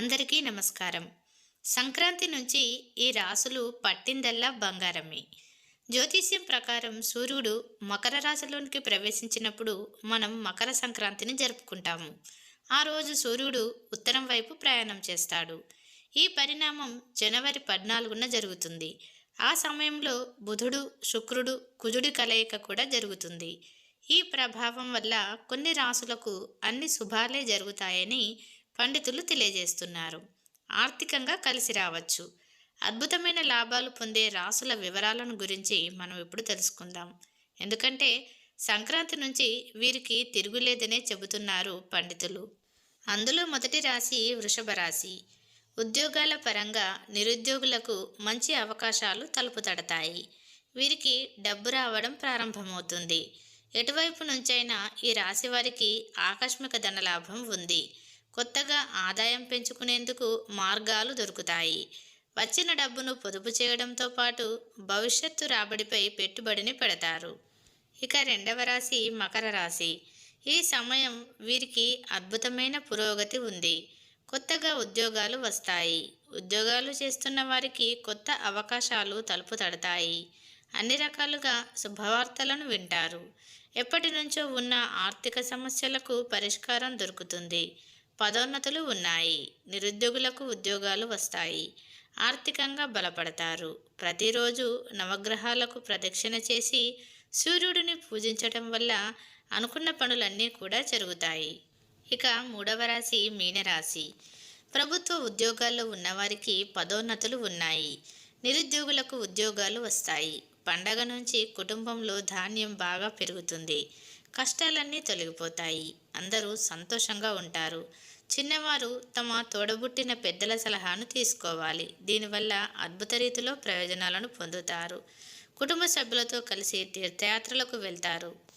అందరికీ నమస్కారం. సంక్రాంతి నుంచి ఈ రాసులు పట్టిందల్లా బంగారమే. జ్యోతిష్యం ప్రకారం సూర్యుడు మకర రాశిలోనికి ప్రవేశించినప్పుడు మనం మకర సంక్రాంతిని జరుపుకుంటాము. ఆ రోజు సూర్యుడు ఉత్తరం వైపు ప్రయాణం చేస్తాడు. ఈ పరిణామం జనవరి పద్నాలుగున జరుగుతుంది. ఆ సమయంలో బుధుడు శుక్రుడు కుజుడి కలయిక కూడా జరుగుతుంది. ఈ ప్రభావం వల్ల కొన్ని రాసులకు అన్ని శుభాలే జరుగుతాయని పండితులు తెలియజేస్తున్నారు. ఆర్థికంగా కలిసి రావచ్చు. అద్భుతమైన లాభాలు పొందే రాసుల వివరాలను గురించి మనం ఇప్పుడు తెలుసుకుందాం. ఎందుకంటే సంక్రాంతి నుంచి వీరికి తిరుగులేదనే చెబుతున్నారు పండితులు. అందులో మొదటి రాశి వృషభ రాశి. ఉద్యోగాల పరంగా నిరుద్యోగులకు మంచి అవకాశాలు తలుపు తడతాయి. వీరికి డబ్బు రావడం ప్రారంభమవుతుంది. ఎటువైపు నుంచైనా ఈ రాశి వారికి ఆకస్మిక ధనలాభం ఉంది. కొత్తగా ఆదాయం పెంచుకునేందుకు మార్గాలు దొరుకుతాయి. వచ్చిన డబ్బును పొదుపు చేయడంతో పాటు భవిష్యత్తు రాబడిపై పెట్టుబడిని పెడతారు. ఇక రెండవ రాశి మకర రాశి. ఈ సమయం వీరికి అద్భుతమైన పురోగతి ఉంది. కొత్తగా ఉద్యోగాలు వస్తాయి. ఉద్యోగాలు చేస్తున్న వారికి కొత్త అవకాశాలు తలుపు తడతాయి. అన్ని రకాలుగా శుభవార్తలను వింటారు. ఎప్పటి నుంచో ఉన్న ఆర్థిక సమస్యలకు పరిష్కారం దొరుకుతుంది. పదోన్నతులు ఉన్నాయి. నిరుద్యోగులకు ఉద్యోగాలు వస్తాయి. ఆర్థికంగా బలపడతారు. ప్రతిరోజు నవగ్రహాలకు ప్రదక్షిణ చేసి సూర్యుడిని పూజించటం వల్ల అనుకున్న పనులన్నీ కూడా జరుగుతాయి. ఇక మూడవ రాశి మీనరాశి. ప్రభుత్వ ఉద్యోగాల్లో ఉన్నవారికి పదోన్నతులు ఉన్నాయి. నిరుద్యోగులకు ఉద్యోగాలు వస్తాయి. పండగ నుంచి కుటుంబంలో ధాన్యం బాగా పెరుగుతుంది. కష్టాలన్నీ తొలగిపోతాయి. అందరూ సంతోషంగా ఉంటారు. చిన్నవారు తమ తోడబుట్టిన పెద్దల సలహాను తీసుకోవాలి. దీనివల్ల అద్భుత రీతిలో ప్రయోజనాలను పొందుతారు. కుటుంబ సభ్యులతో కలిసి తీర్థయాత్రలకు వెళ్తారు.